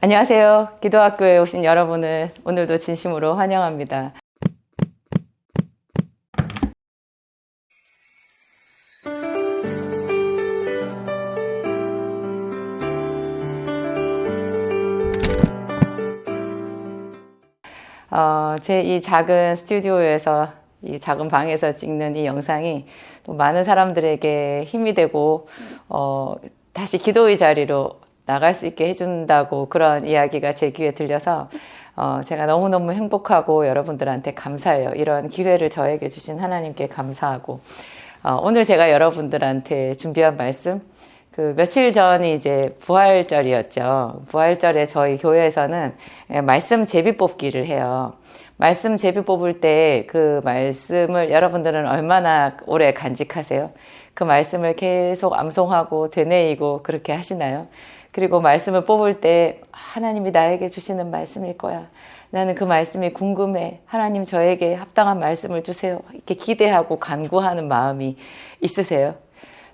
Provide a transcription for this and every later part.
안녕하세요. 기도학교에 오신 여러분을 오늘도 진심으로 환영합니다. 어, 제 이 작은 스튜디오에서 이 작은 방에서 찍는 이 영상이 또 많은 사람들에게 힘이 되고 어, 다시 기도의 자리로 나갈 수 있게 해준다고 그런 이야기가 제 귀에 들려서 어, 제가 너무너무 행복하고 여러분들한테 감사해요. 이런 기회를 저에게 주신 하나님께 감사하고 어, 오늘 제가 여러분들한테 준비한 말씀 그 며칠 전이 이제 부활절이었죠. 부활절에 저희 교회에서는 예, 말씀 제비 뽑기를 해요. 말씀 제비 뽑을 때 그 말씀을 여러분들은 얼마나 오래 간직하세요? 그 말씀을 계속 암송하고 되뇌이고 그렇게 하시나요? 그리고 말씀을 뽑을 때 하나님이 나에게 주시는 말씀일 거야. 나는 그 말씀이 궁금해. 하나님 저에게 합당한 말씀을 주세요. 이렇게 기대하고 간구하는 마음이 있으세요?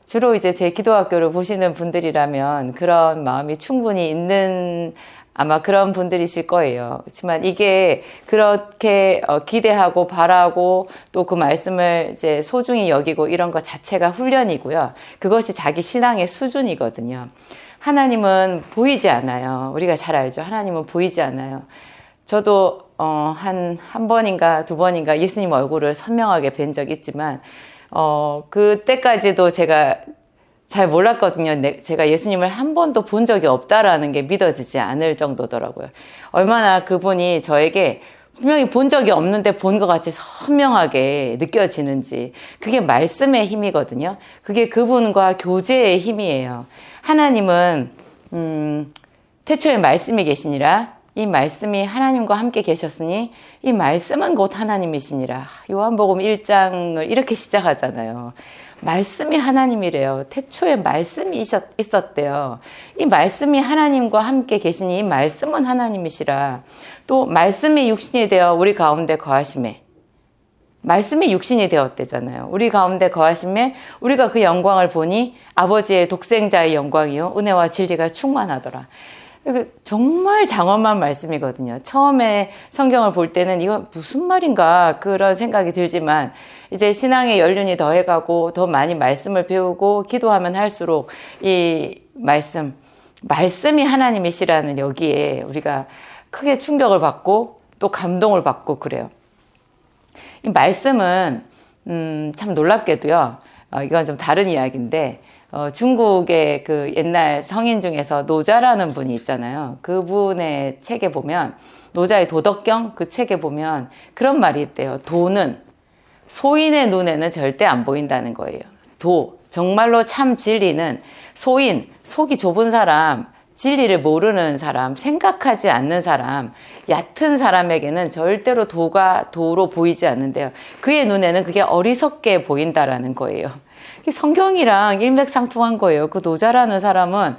주로 이제 제 기도학교를 보시는 분들이라면 그런 마음이 충분히 있는 아마 그런 분들이실 거예요. 그렇지만 이게 그렇게 어, 기대하고 바라고 또 그 말씀을 이제 소중히 여기고 이런 것 자체가 훈련이고요. 그것이 자기 신앙의 수준이거든요. 하나님은 보이지 않아요. 우리가 잘 알죠. 하나님은 보이지 않아요. 저도 어, 한, 한 번인가 두 번인가 예수님 얼굴을 선명하게 뵌 적 있지만 어, 그때까지도 제가 잘 몰랐거든요. 제가 예수님을 한 번도 본 적이 없다라는 게 믿어지지 않을 정도더라고요. 얼마나 그분이 저에게 분명히 본 적이 없는데 본 것 같이 선명하게 느껴지는지 그게 말씀의 힘이거든요. 그게 그분과 교제의 힘이에요. 하나님은 음, 태초에 말씀이 계시니라 이 말씀이 하나님과 함께 계셨으니 이 말씀은 곧 하나님이시니라. 요한복음 1장을 이렇게 시작하잖아요. 말씀이 하나님이래요. 태초에 말씀이 있었대요. 이 말씀이 하나님과 함께 계시니 이 말씀은 하나님이시라. 또 말씀이 육신이 되어 우리 가운데 거하심에 말씀이 육신이 되었대잖아요. 우리 가운데 거하심에 우리가 그 영광을 보니 아버지의 독생자의 영광이요 은혜와 진리가 충만하더라. 정말 장엄한 말씀이거든요. 처음에 성경을 볼 때는 이거 무슨 말인가 그런 생각이 들지만 이제 신앙의 연륜이 더해가고 더 많이 말씀을 배우고 기도하면 할수록 이 말씀, 말씀이 하나님이시라는 여기에 우리가 크게 충격을 받고 또 감동을 받고 그래요. 이 말씀은 음, 참 놀랍게도요. 어, 이건 좀 다른 이야기인데 어, 중국의 그 옛날 성인 중에서 노자라는 분이 있잖아요. 그분의 책에 보면 노자의 도덕경 그 책에 보면 그런 말이 있대요. 도는 소인의 눈에는 절대 안 보인다는 거예요. 도 정말로 참 진리는 소인 속이 좁은 사람 진리를 모르는 사람, 생각하지 않는 사람, 얕은 사람에게는 절대로 도가 도로 보이지 않는데요. 그의 눈에는 그게 어리석게 보인다라는 거예요. 성경이랑 일맥상통한 거예요. 그 노자라는 사람은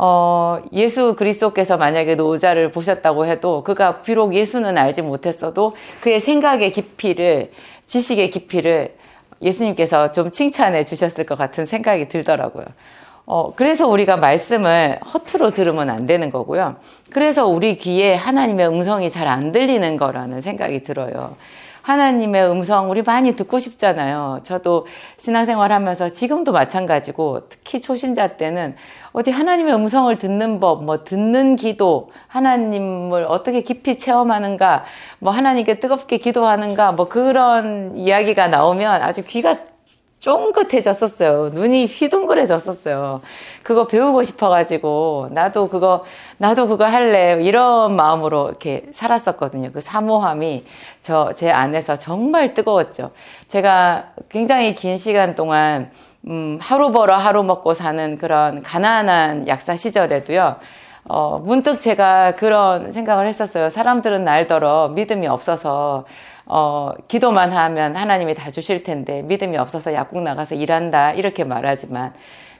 어, 예수 그리스도께서 만약에 노자를 보셨다고 해도 그가 비록 예수는 알지 못했어도 그의 생각의 깊이를 지식의 깊이를 예수님께서 좀 칭찬해 주셨을 것 같은 생각이 들더라고요. 어, 그래서 우리가 말씀을 허투루 들으면 안 되는 거고요. 그래서 우리 귀에 하나님의 음성이 잘 안 들리는 거라는 생각이 들어요. 하나님의 음성 우리 많이 듣고 싶잖아요. 저도 신앙생활 하면서 지금도 마찬가지고 특히 초신자 때는 어디 하나님의 음성을 듣는 법, 뭐 듣는 기도, 하나님을 어떻게 깊이 체험하는가, 뭐 하나님께 뜨겁게 기도하는가, 뭐 그런 이야기가 나오면 아주 귀가 쫑긋해졌었어요. 눈이 휘둥그레졌었어요. 그거 배우고 싶어가지고, 나도 그거, 나도 그거 할래. 이런 마음으로 이렇게 살았었거든요. 그 사모함이 저, 제 안에서 정말 뜨거웠죠. 제가 굉장히 긴 시간 동안, 음, 하루 벌어 하루 먹고 사는 그런 가난한 약사 시절에도요, 어, 문득 제가 그런 생각을 했었어요. 사람들은 날더러 믿음이 없어서, 어, 기도만 하면 하나님이 다 주실 텐데, 믿음이 없어서 약국 나가서 일한다. 이렇게 말하지만,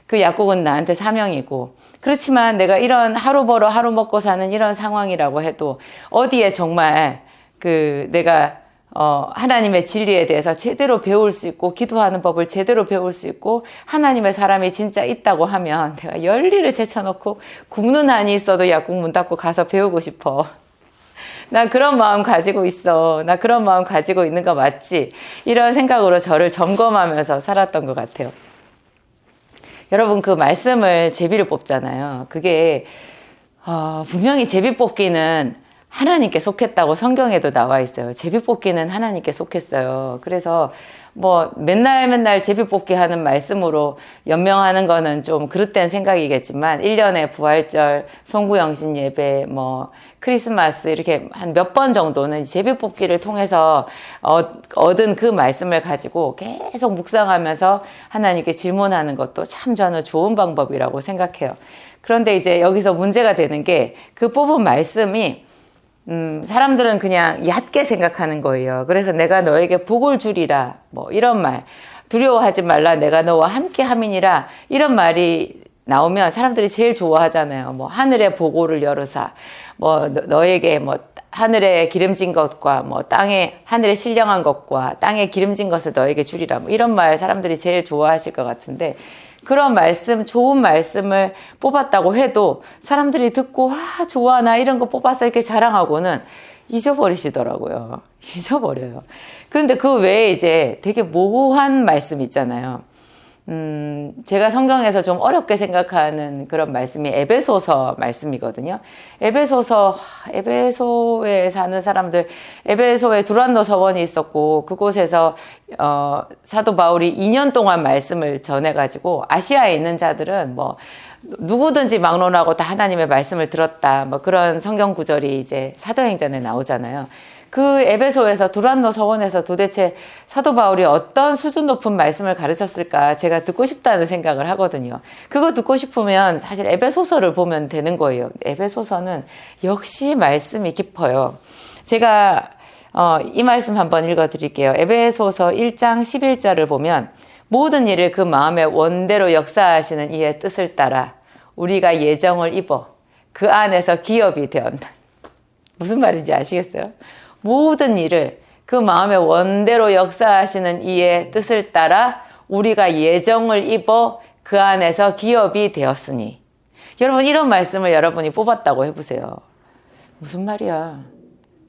그 약국은 나한테 사명이고, 그렇지만 내가 이런 하루 벌어 하루 먹고 사는 이런 상황이라고 해도, 어디에 정말 그 내가 어, 하나님의 진리에 대해서 제대로 배울 수 있고, 기도하는 법을 제대로 배울 수 있고, 하나님의 사람이 진짜 있다고 하면 내가 열리를 제쳐놓고 굽는 한이 있어도 약국 문 닫고 가서 배우고 싶어. 나 그런 마음 가지고 있어. 나 그런 마음 가지고 있는 거 맞지? 이런 생각으로 저를 점검하면서 살았던 것 같아요. 여러분, 그 말씀을 제비를 뽑잖아요. 그게, 어, 분명히 제비 뽑기는 하나님께 속했다고 성경에도 나와 있어요. 제비 뽑기는 하나님께 속했어요. 그래서 뭐 맨날 맨날 제비 뽑기 하는 말씀으로 연명하는 거는 좀 그릇된 생각이겠지만 1년에 부활절, 송구영신 예배, 뭐 크리스마스 이렇게 한 몇 번 정도는 제비 뽑기를 통해서 얻은 그 말씀을 가지고 계속 묵상하면서 하나님께 질문하는 것도 참 저는 좋은 방법이라고 생각해요. 그런데 이제 여기서 문제가 되는 게 그 뽑은 말씀이 음, 사람들은 그냥 얕게 생각하는 거예요. 그래서 내가 너에게 복을 주리라. 뭐 이런 말. 두려워하지 말라. 내가 너와 함께 함이니라. 이런 말이 나오면 사람들이 제일 좋아하잖아요. 뭐 하늘의 보고를 열으사. 뭐 너에게 뭐 하늘에 기름진 것과 뭐 땅에 하늘에 신령한 것과 땅에 기름진 것을 너에게 주리라. 뭐 이런 말 사람들이 제일 좋아하실 것 같은데 그런 말씀, 좋은 말씀을 뽑았다고 해도 사람들이 듣고, 아, 좋아, 나 이런 거 뽑았어. 이렇게 자랑하고는 잊어버리시더라고요. 잊어버려요. 그런데 그 외에 이제 되게 모호한 말씀 있잖아요. 음, 제가 성경에서 좀 어렵게 생각하는 그런 말씀이 에베소서 말씀이거든요. 에베소서, 에베소에 사는 사람들, 에베소에 두란노 서원이 있었고, 그곳에서, 어, 사도 바울이 2년 동안 말씀을 전해가지고, 아시아에 있는 자들은 뭐, 누구든지 막론하고 다 하나님의 말씀을 들었다. 뭐 그런 성경 구절이 이제 사도행전에 나오잖아요. 그 에베소에서 두란노 서원에서 도대체 사도 바울이 어떤 수준 높은 말씀을 가르쳤을까 제가 듣고 싶다는 생각을 하거든요. 그거 듣고 싶으면 사실 에베소서를 보면 되는 거예요. 에베소서는 역시 말씀이 깊어요. 제가 어, 이 말씀 한번 읽어 드릴게요. 에베소서 1장 11절을 보면 모든 일을 그 마음의 원대로 역사하시는 이의 뜻을 따라 우리가 예정을 입어 그 안에서 기업이 되었다. 무슨 말인지 아시겠어요? 모든 일을 그 마음의 원대로 역사하시는 이의 뜻을 따라 우리가 예정을 입어 그 안에서 기업이 되었으니. 여러분, 이런 말씀을 여러분이 뽑았다고 해보세요. 무슨 말이야?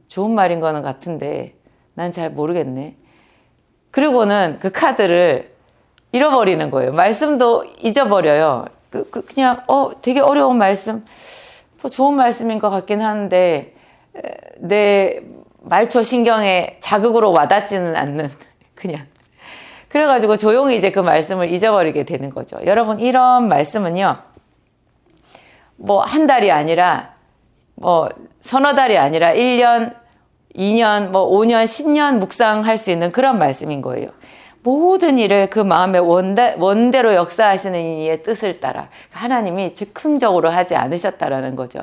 좋은 말인 거는 같은데, 난 잘 모르겠네. 그리고는 그 카드를 잃어버리는 거예요. 말씀도 잊어버려요. 그, 그, 그냥, 어, 되게 어려운 말씀, 뭐 좋은 말씀인 것 같긴 한데, 내 말초 신경에 자극으로 와닿지는 않는 그냥 그래가지고 조용히 이제 그 말씀을 잊어버리게 되는 거죠. 여러분 이런 말씀은요. 뭐 한 달이 아니라 뭐 서너 달이 아니라 1년, 2년, 뭐 5년, 10년 묵상할 수 있는 그런 말씀인 거예요. 모든 일을 그 마음의 원대, 원대로 역사하시는 이의 뜻을 따라 하나님이 즉흥적으로 하지 않으셨다라는 거죠.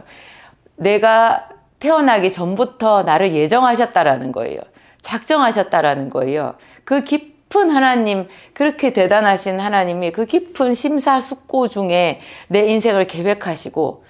내가 태어나기 전부터 나를 예정하셨다라는 거예요. 작정하셨다라는 거예요. 그 깊은 하나님, 그렇게 대단하신 하나님이 그 깊은 심사숙고 중에 내 인생을 계획하시고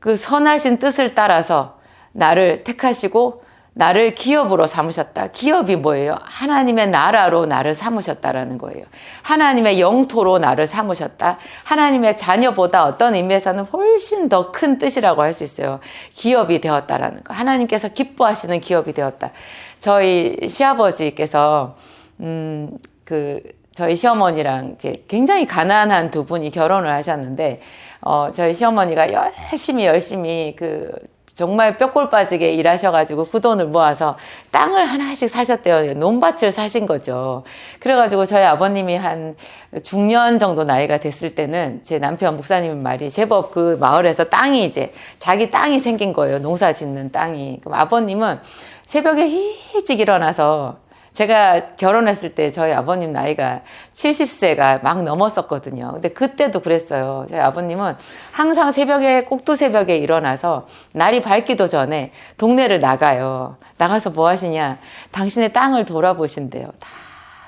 그 선하신 뜻을 따라서 나를 택하시고 나를 기업으로 삼으셨다. 기업이 뭐예요? 하나님의 나라로 나를 삼으셨다라는 거예요. 하나님의 영토로 나를 삼으셨다. 하나님의 자녀보다 어떤 의미에서는 훨씬 더 큰 뜻이라고 할 수 있어요. 기업이 되었다라는 거. 하나님께서 기뻐하시는 기업이 되었다. 저희 시아버지께서 음, 그 저희 시어머니랑 굉장히 가난한 두 분이 결혼을 하셨는데 어, 저희 시어머니가 열심히 열심히 그 정말 뼈골 빠지게 일하셔가지고 그 돈을 모아서 땅을 하나씩 사셨대요. 논밭을 사신 거죠. 그래가지고 저희 아버님이 한 중년 정도 나이가 됐을 때는 제 남편 목사님 말이 제법 그 마을에서 땅이 이제 자기 땅이 생긴 거예요. 농사 짓는 땅이. 그럼 아버님은 새벽에 일찍 일어나서 제가 결혼했을 때 저희 아버님 나이가 70세가 막 넘었었거든요. 근데 그때도 그랬어요. 저희 아버님은 항상 새벽에 꼭두 새벽에 일어나서 날이 밝기도 전에 동네를 나가요. 나가서 뭐 하시냐? 당신의 땅을 돌아보신대요. 다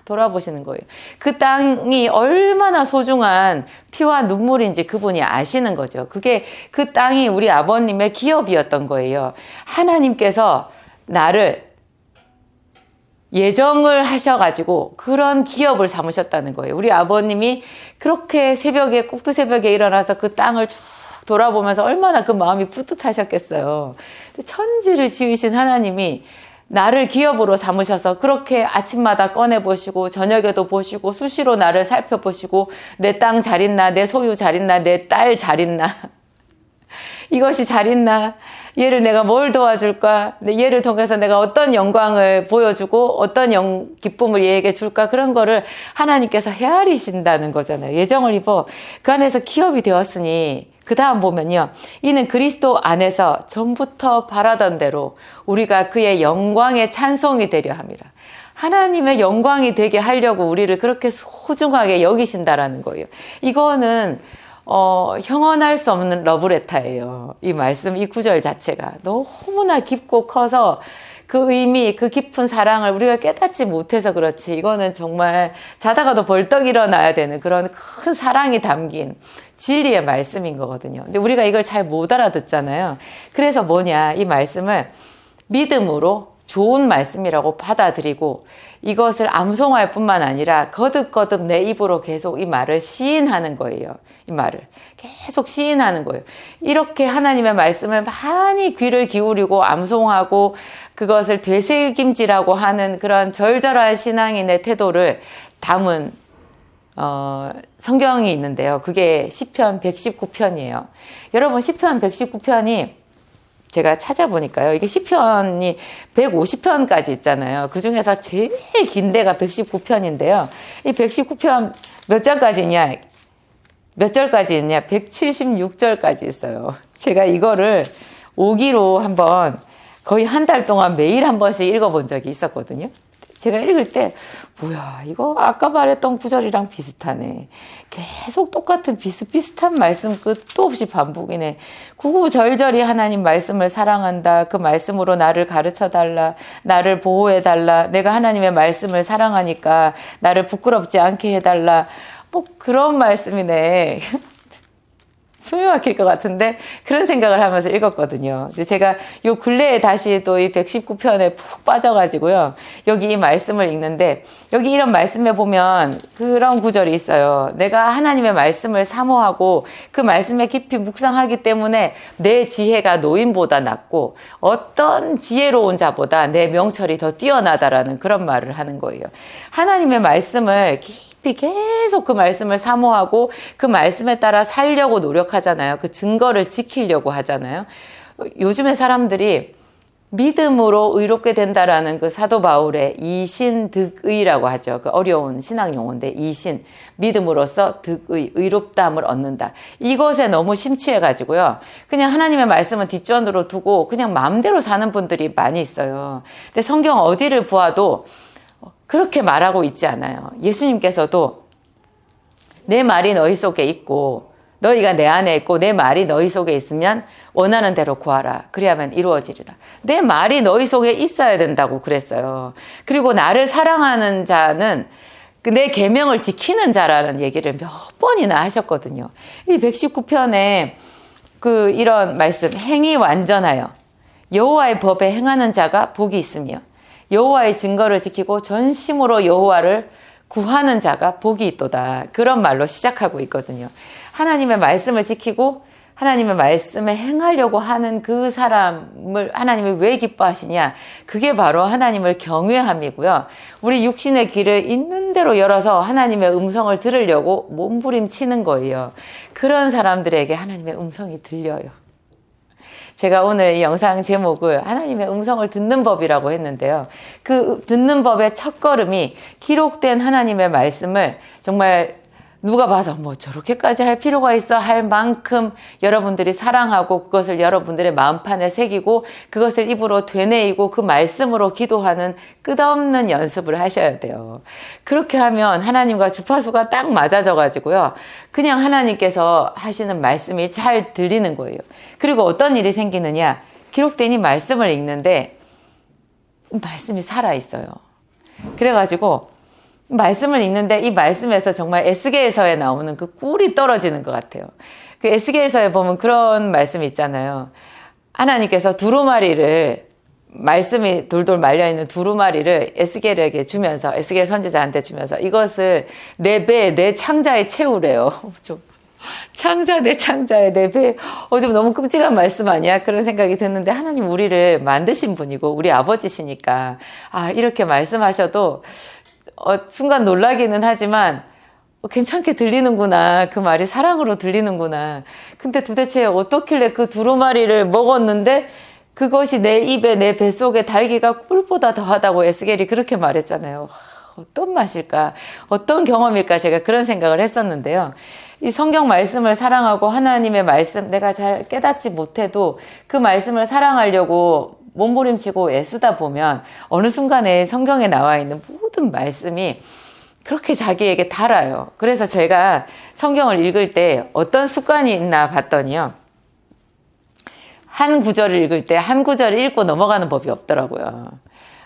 돌아보시는 거예요. 그 땅이 얼마나 소중한 피와 눈물인지 그분이 아시는 거죠. 그게 그 땅이 우리 아버님의 기업이었던 거예요. 하나님께서 나를 예정을 하셔가지고 그런 기업을 삼으셨다는 거예요. 우리 아버님이 그렇게 새벽에 꼭두 새벽에 일어나서 그 땅을 쭉 돌아보면서 얼마나 그 마음이 뿌듯하셨겠어요. 천지를 지으신 하나님이 나를 기업으로 삼으셔서 그렇게 아침마다 꺼내 보시고 저녁에도 보시고 수시로 나를 살펴보시고 내 땅 잘 있나 내 소유 잘 있나 내 딸 잘 있나 이것이 잘 있나 얘를 내가 뭘 도와줄까 얘를 통해서 내가 어떤 영광을 보여주고 어떤 영, 기쁨을 얘에게 줄까 그런 거를 하나님께서 헤아리신다는 거잖아요 예정을 입어 그 안에서 기업이 되었으니 그 다음 보면요. 이는 그리스도 안에서 전부터 바라던 대로 우리가 그의 영광의 찬송이 되려 함이라. 하나님의 영광이 되게 하려고 우리를 그렇게 소중하게 여기신다라는 거예요. 이거는 어, 형언할 수 없는 러브레타예요. 이 말씀, 이 구절 자체가 너무나 깊고 커서 그 의미, 그 깊은 사랑을 우리가 깨닫지 못해서 그렇지. 이거는 정말 자다가도 벌떡 일어나야 되는 그런 큰 사랑이 담긴 진리의 말씀인 거거든요. 근데 우리가 이걸 잘 못 알아듣잖아요. 그래서 뭐냐, 이 말씀을 믿음으로 좋은 말씀이라고 받아들이고 이것을 암송할 뿐만 아니라 거듭거듭 내 입으로 계속 이 말을 시인하는 거예요. 이 말을 계속 시인하는 거예요. 이렇게 하나님의 말씀을 많이 귀를 기울이고 암송하고 그것을 되새김질하고 하는 그런 절절한 신앙인의 태도를 담은 어, 성경이 있는데요. 그게 시편 119편이에요. 여러분 시편 119편이 제가 찾아보니까요. 이게 시편이 150편까지 있잖아요. 그 중에서 제일 긴 데가 119편인데요. 이 119편 몇 절까지 있냐? 몇 절까지 있냐? 176절까지 있어요. 제가 이거를 오기로 한번 거의 한 달 동안 매일 한 번씩 읽어본 적이 있었거든요. 제가 읽을 때 뭐야 이거 아까 말했던 구절이랑 비슷하네. 계속 똑같은 비슷비슷한 말씀 끝도 없이 반복이네. 구구절절히 하나님 말씀을 사랑한다. 그 말씀으로 나를 가르쳐 달라. 나를 보호해 달라. 내가 하나님의 말씀을 사랑하니까 나를 부끄럽지 않게 해달라. 뭐 그런 말씀이네 숨이 막힐 것 같은데 그런 생각을 하면서 읽었거든요. 제가 요 근래에 다시 또 이 119편에 푹 빠져가지고요. 여기 이 말씀을 읽는데 여기 이런 말씀에 보면 그런 구절이 있어요. 내가 하나님의 말씀을 사모하고 그 말씀에 깊이 묵상하기 때문에 내 지혜가 노인보다 낫고 어떤 지혜로운 자보다 내 명철이 더 뛰어나다라는 그런 말을 하는 거예요. 하나님의 말씀을 계속 그 말씀을 사모하고 그 말씀에 따라 살려고 노력하잖아요. 그 증거를 지키려고 하잖아요. 요즘에 사람들이 믿음으로 의롭게 된다라는 그 사도 바울의 이신득의라고 하죠. 그 어려운 신앙 용어인데 이신 믿음으로써 득의 의롭다함을 얻는다. 이것에 너무 심취해 가지고요. 그냥 하나님의 말씀은 뒷전으로 두고 그냥 마음대로 사는 분들이 많이 있어요. 근데 성경 어디를 보아도 그렇게 말하고 있지 않아요. 예수님께서도 내 말이 너희 속에 있고 너희가 내 안에 있고 내 말이 너희 속에 있으면 원하는 대로 구하라. 그래야만 이루어지리라. 내 말이 너희 속에 있어야 된다고 그랬어요. 그리고 나를 사랑하는 자는 그내 계명을 지키는 자라는 얘기를 몇 번이나 하셨거든요. 이 119편에 그 이런 말씀 행위 완전하여 여호와의 법에 행하는 자가 복이 있으며 여호와의 증거를 지키고 전심으로 여호와를 구하는 자가 복이 있도다. 그런 말로 시작하고 있거든요. 하나님의 말씀을 지키고 하나님의 말씀에 행하려고 하는 그 사람을 하나님이 왜 기뻐하시냐? 그게 바로 하나님을 경외함이고요. 우리 육신의 귀를 있는 대로 열어서 하나님의 음성을 들으려고 몸부림치는 거예요. 그런 사람들에게 하나님의 음성이 들려요. 제가 오늘 이 영상 제목을 하나님의 음성을 듣는 법이라고 했는데요. 그 듣는 법의 첫 걸음이 기록된 하나님의 말씀을 정말 누가 봐서 뭐 저렇게까지 할 필요가 있어 할 만큼 여러분들이 사랑하고 그것을 여러분들의 마음판에 새기고 그것을 입으로 되뇌이고 그 말씀으로 기도하는 끝없는 연습을 하셔야 돼요. 그렇게 하면 하나님과 주파수가 딱 맞아져 가지고요. 그냥 하나님께서 하시는 말씀이 잘 들리는 거예요. 그리고 어떤 일이 생기느냐? 기록된 이 말씀을 읽는데 말씀이 살아 있어요. 그래 가지고 말씀을 읽는데 이 말씀에서 정말 에스겔서에 나오는 그 꿀이 떨어지는 것 같아요. 그 에스겔서에 보면 그런 말씀이 있잖아요. 하나님께서 두루마리를 말씀이 돌돌 말려 있는 두루마리를 에스겔에게 주면서 에스겔 선지자한테 주면서 이것을 내 배, 내 창자에 채우래요. 좀 창자 내 창자에 내 배. 어, 좀 너무 끔찍한 말씀 아니야? 그런 생각이 드는데 하나님 우리를 만드신 분이고 우리 아버지시니까 아, 이렇게 말씀하셔도 어, 순간 놀라기는 하지만 어, 괜찮게 들리는구나. 그 말이 사랑으로 들리는구나. 근데 도대체 어떻길래 그 두루마리를 먹었는데 그것이 내 입에 내 뱃속에 달기가 꿀보다 더하다고 에스겔이 그렇게 말했잖아요. 어떤 맛일까? 어떤 경험일까? 제가 그런 생각을 했었는데요. 이 성경 말씀을 사랑하고 하나님의 말씀 내가 잘 깨닫지 못해도 그 말씀을 사랑하려고 몸부림치고 애쓰다 보면 어느 순간에 성경에 나와 있는 모든 말씀이 그렇게 자기에게 달아요. 그래서 제가 성경을 읽을 때 어떤 습관이 있나 봤더니요. 한 구절을 읽을 때 한 구절을 읽고 넘어가는 법이 없더라고요.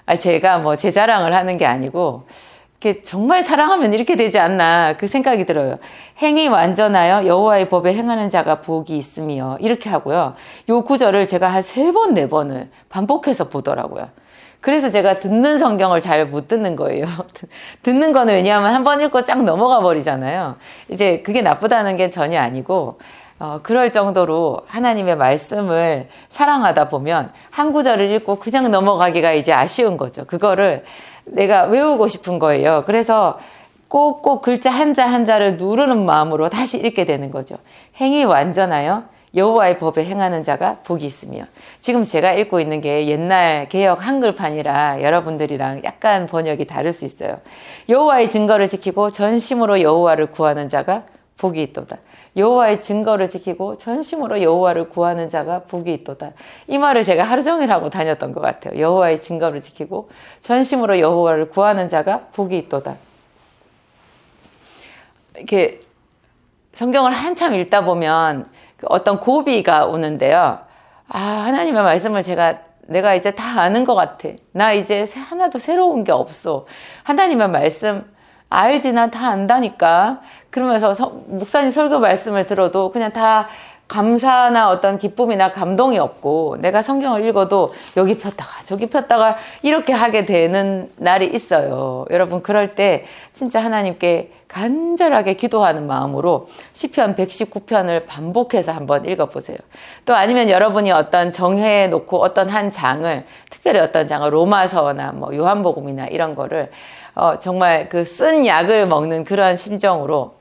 아, 제가 뭐 제 자랑을 하는 게 아니고 정말 사랑하면 이렇게 되지 않나 그 생각이 들어요. 행위 완전하여 여호와의 법에 행하는 자가 복이 있으며 이렇게 하고요. 요 구절을 제가 한 세 번, 네 번을 반복해서 보더라고요. 그래서 제가 듣는 성경을 잘 못 듣는 거예요. 듣는 거는 왜냐하면 한 번 읽고 쫙 넘어가 버리잖아요. 이제 그게 나쁘다는 게 전혀 아니고 어, 그럴 정도로 하나님의 말씀을 사랑하다 보면 한 구절을 읽고 그냥 넘어가기가 이제 아쉬운 거죠. 그거를 내가 외우고 싶은 거예요. 그래서 꼭꼭 글자 한자 한자를 누르는 마음으로 다시 읽게 되는 거죠. 행위 완전하여 여호와의 법에 행하는 자가 복이 있으며 지금 제가 읽고 있는 게 옛날 개혁 한글판이라 여러분들이랑 약간 번역이 다를 수 있어요. 여호와의 증거를 지키고 전심으로 여호와를 구하는 자가 복이 있도다. 여호와의 증거를 지키고 전심으로 여호와를 구하는 자가 복이 있도다. 이 말을 제가 하루 종일 하고 다녔던 것 같아요. 여호와의 증거를 지키고 전심으로 여호와를 구하는 자가 복이 있도다. 이렇게 성경을 한참 읽다 보면 그 어떤 고비가 오는데요. 아, 하나님의 말씀을 제가 내가 이제 다 아는 것 같아. 나 이제 하나도 새로운 게 없어. 하나님의 말씀 알지 난다 안다니까. 그러면서 서, 목사님 설교 말씀을 들어도 그냥 다 감사나 어떤 기쁨이나 감동이 없고 내가 성경을 읽어도 여기 폈다가 저기 폈다가 이렇게 하게 되는 날이 있어요. 여러분 그럴 때 진짜 하나님께 간절하게 기도하는 마음으로 시편 119편을 반복해서 한번 읽어 보세요. 또 아니면 여러분이 어떤 정해 놓고 어떤 한 장을 특별히 어떤 장을 로마서나 뭐 요한복음이나 이런 거를 어, 정말 그 쓴 약을 먹는 그런 심정으로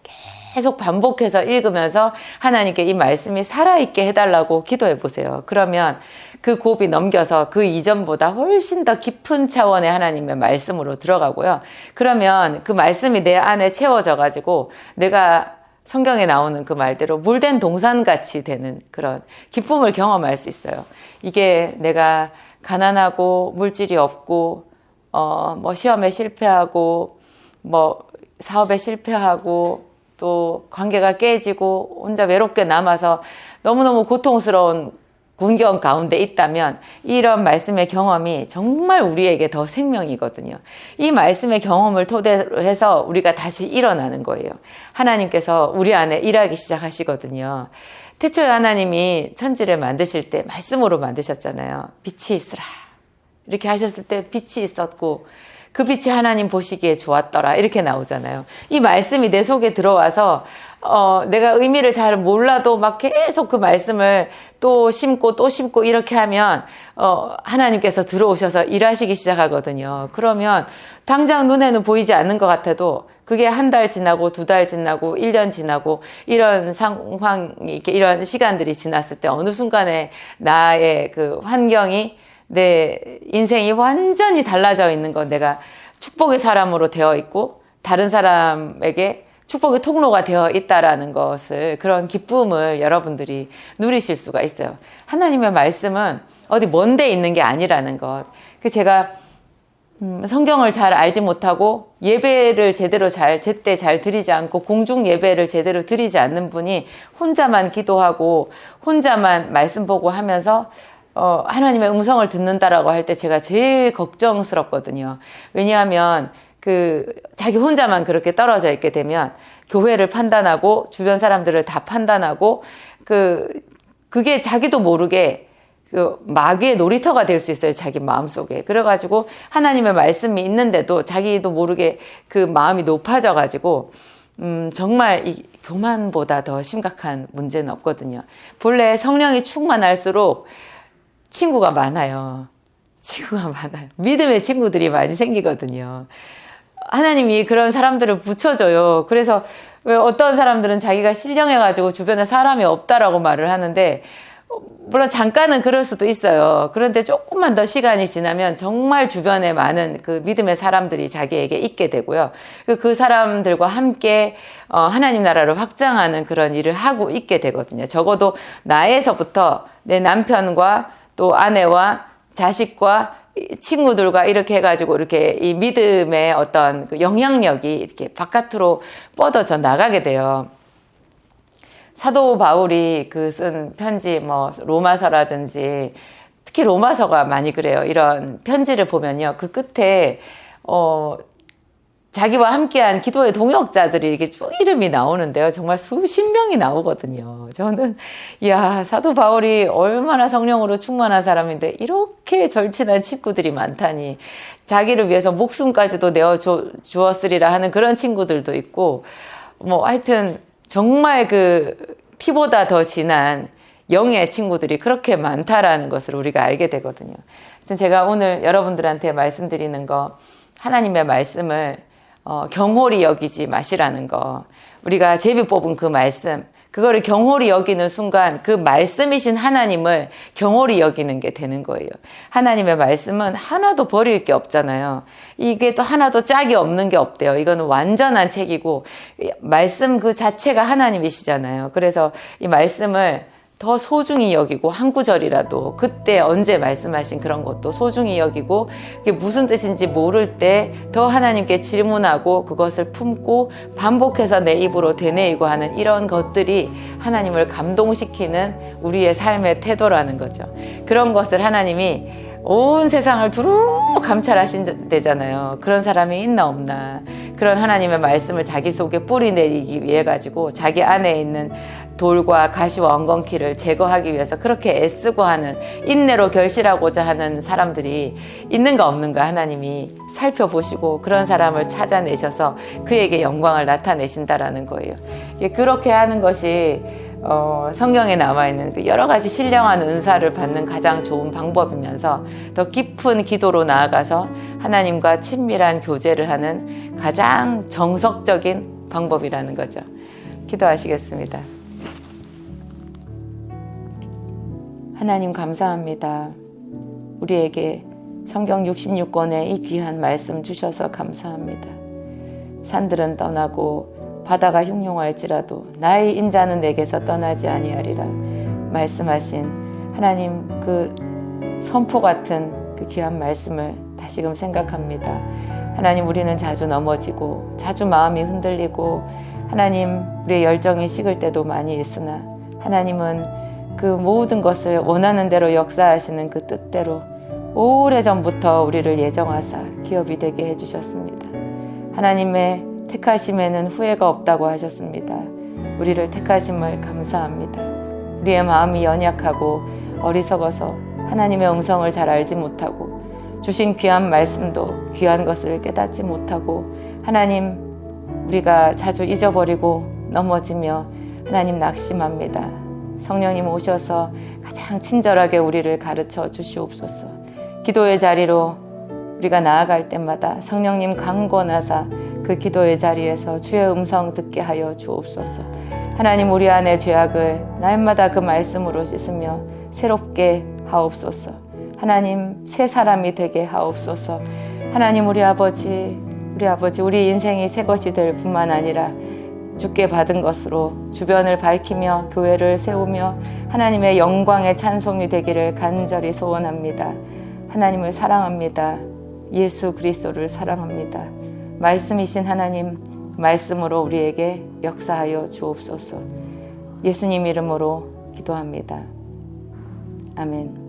계속 반복해서 읽으면서 하나님께 이 말씀이 살아있게 해달라고 기도해 보세요. 그러면 그 고비 넘겨서 그 이전보다 훨씬 더 깊은 차원의 하나님의 말씀으로 들어가고요. 그러면 그 말씀이 내 안에 채워져 가지고 내가 성경에 나오는 그 말대로 물된 동산같이 되는 그런 기쁨을 경험할 수 있어요. 이게 내가 가난하고 물질이 없고 어, 뭐 시험에 실패하고 뭐 사업에 실패하고 또 관계가 깨지고 혼자 외롭게 남아서 너무너무 고통스러운 군경 가운데 있다면 이런 말씀의 경험이 정말 우리에게 더 생명이거든요. 이 말씀의 경험을 토대로 해서 우리가 다시 일어나는 거예요. 하나님께서 우리 안에 일하기 시작하시거든요. 태초에 하나님이 천지를 만드실 때 말씀으로 만드셨잖아요. 빛이 있으라. 이렇게 하셨을 때 빛이 있었고 그 빛이 하나님 보시기에 좋았더라 이렇게 나오잖아요. 이 말씀이 내 속에 들어와서 어, 내가 의미를 잘 몰라도 막 계속 그 말씀을 또 심고 또 심고 이렇게 하면 어, 하나님께서 들어오셔서 일하시기 시작하거든요. 그러면 당장 눈에는 보이지 않는 것 같아도 그게 한 달 지나고 두 달 지나고 1년 지나고 이런 상황 이렇게 이런 시간들이 지났을 때 어느 순간에 나의 그 환경이 내 인생이 완전히 달라져 있는 건 내가 축복의 사람으로 되어 있고 다른 사람에게 축복의 통로가 되어 있다라는 것을 그런 기쁨을 여러분들이 누리실 수가 있어요. 하나님의 말씀은 어디 먼데 있는 게 아니라는 것. 그 제가 음, 성경을 잘 알지 못하고 예배를 제대로 잘 제때 잘 드리지 않고 공중 예배를 제대로 드리지 않는 분이 혼자만 기도하고 혼자만 말씀 보고 하면서 어, 하나님의 음성을 듣는다라고 할 때 제가 제일 걱정스럽거든요. 왜냐하면 그 자기 혼자만 그렇게 떨어져 있게 되면 교회를 판단하고 주변 사람들을 다 판단하고 그 그게 자기도 모르게 그 마귀의 놀이터가 될 수 있어요. 자기 마음 속에. 그래 가지고 하나님의 말씀이 있는데도 자기도 모르게 그 마음이 높아져 가지고 음, 정말 이 교만보다 더 심각한 문제는 없거든요. 본래 성령이 충만할수록 친구가 많아요. 친구가 많아요. 믿음의 친구들이 많이 생기거든요. 하나님이 그런 사람들을 붙여줘요. 그래서 왜 어떤 사람들은 자기가 신령해가지고 주변에 사람이 없다라고 말을 하는데 물론 잠깐은 그럴 수도 있어요. 그런데 조금만 더 시간이 지나면 정말 주변에 많은 그 믿음의 사람들이 자기에게 있게 되고요. 그, 그 사람들과 함께 어, 하나님 나라를 확장하는 그런 일을 하고 있게 되거든요. 적어도 나에서부터 내 남편과 또 아내와 자식과 친구들과 이렇게 해가지고 이렇게 이 믿음의 어떤 그 영향력이 이렇게 바깥으로 뻗어져 나가게 돼요. 사도 바울이 그 쓴 편지 뭐 로마서라든지 특히 로마서가 많이 그래요. 이런 편지를 보면요. 그 끝에 어 자기와 함께한 기도의 동역자들이 이렇게 쭉 이름이 나오는데요. 정말 수십 명이 나오거든요. 저는, 야 사도 바울이 얼마나 성령으로 충만한 사람인데, 이렇게 절친한 친구들이 많다니, 자기를 위해서 목숨까지도 내어 주었으리라 하는 그런 친구들도 있고, 뭐, 하여튼, 정말 그, 피보다 더 진한 영의 친구들이 그렇게 많다라는 것을 우리가 알게 되거든요. 제가 오늘 여러분들한테 말씀드리는 거, 하나님의 말씀을 어, 경홀히 여기지 마시라는 거. 우리가 제비 뽑은 그 말씀, 그거를 경홀히 여기는 순간 그 말씀이신 하나님을 경홀히 여기는 게 되는 거예요. 하나님의 말씀은 하나도 버릴 게 없잖아요. 이게 또 하나도 짝이 없는 게 없대요. 이거는 완전한 책이고, 말씀 그 자체가 하나님이시잖아요. 그래서 이 말씀을 더 소중히 여기고 한 구절이라도 그때 언제 말씀하신 그런 것도 소중히 여기고 그게 무슨 뜻인지 모를 때 더 하나님께 질문하고 그것을 품고 반복해서 내 입으로 되뇌이고 하는 이런 것들이 하나님을 감동시키는 우리의 삶의 태도라는 거죠. 그런 것을 하나님이 온 세상을 두루 감찰하신대잖아요. 그런 사람이 있나 없나. 그런 하나님의 말씀을 자기 속에 뿌리 내리기 위해 가지고 자기 안에 있는 돌과 가시와 엉겅퀴를 제거하기 위해서 그렇게 애쓰고 하는 인내로 결실하고자 하는 사람들이 있는가 없는가 하나님이 살펴보시고 그런 사람을 찾아내셔서 그에게 영광을 나타내신다라는 거예요. 그렇게 하는 것이 어, 성경에 남아 있는 그 여러 가지 신령한 은사를 받는 가장 좋은 방법이면서 더 깊은 기도로 나아가서 하나님과 친밀한 교제를 하는 가장 정석적인 방법이라는 거죠. 기도하시겠습니다. 하나님 감사합니다. 우리에게 성경 66권의 이 귀한 말씀 주셔서 감사합니다. 산들은 떠나고 바다가 흉용할지라도 나의 인자는 내게서 떠나지 아니하리라 말씀하신 하나님 그 선포 같은 그 귀한 말씀을 다시금 생각합니다. 하나님 우리는 자주 넘어지고 자주 마음이 흔들리고 하나님 우리의 열정이 식을 때도 많이 있으나 하나님은 그 모든 것을 원하는 대로 역사하시는 그 뜻대로 오래전부터 우리를 예정하사 기업이 되게 해주셨습니다. 하나님의 택하심에는 후회가 없다고 하셨습니다. 우리를 택하심을 감사합니다. 우리의 마음이 연약하고 어리석어서 하나님의 음성을 잘 알지 못하고 주신 귀한 말씀도 귀한 것을 깨닫지 못하고 하나님 우리가 자주 잊어버리고 넘어지며 하나님 낙심합니다. 성령님 오셔서 가장 친절하게 우리를 가르쳐 주시옵소서. 기도의 자리로 우리가 나아갈 때마다 성령님 강권하사 그 기도의 자리에서 주의 음성 듣게 하여 주옵소서. 하나님 우리 안의 죄악을 날마다 그 말씀으로 씻으며 새롭게 하옵소서. 하나님 새 사람이 되게 하옵소서. 하나님 우리 아버지 우리 아버지 우리 인생이 새 것이 될 뿐만 아니라 주께 받은 것으로 주변을 밝히며 교회를 세우며 하나님의 영광의 찬송이 되기를 간절히 소원합니다. 하나님을 사랑합니다. 예수 그리스도를 사랑합니다. 말씀이신 하나님 말씀으로 우리에게 역사하여 주옵소서. 예수님 이름으로 기도합니다. 아멘.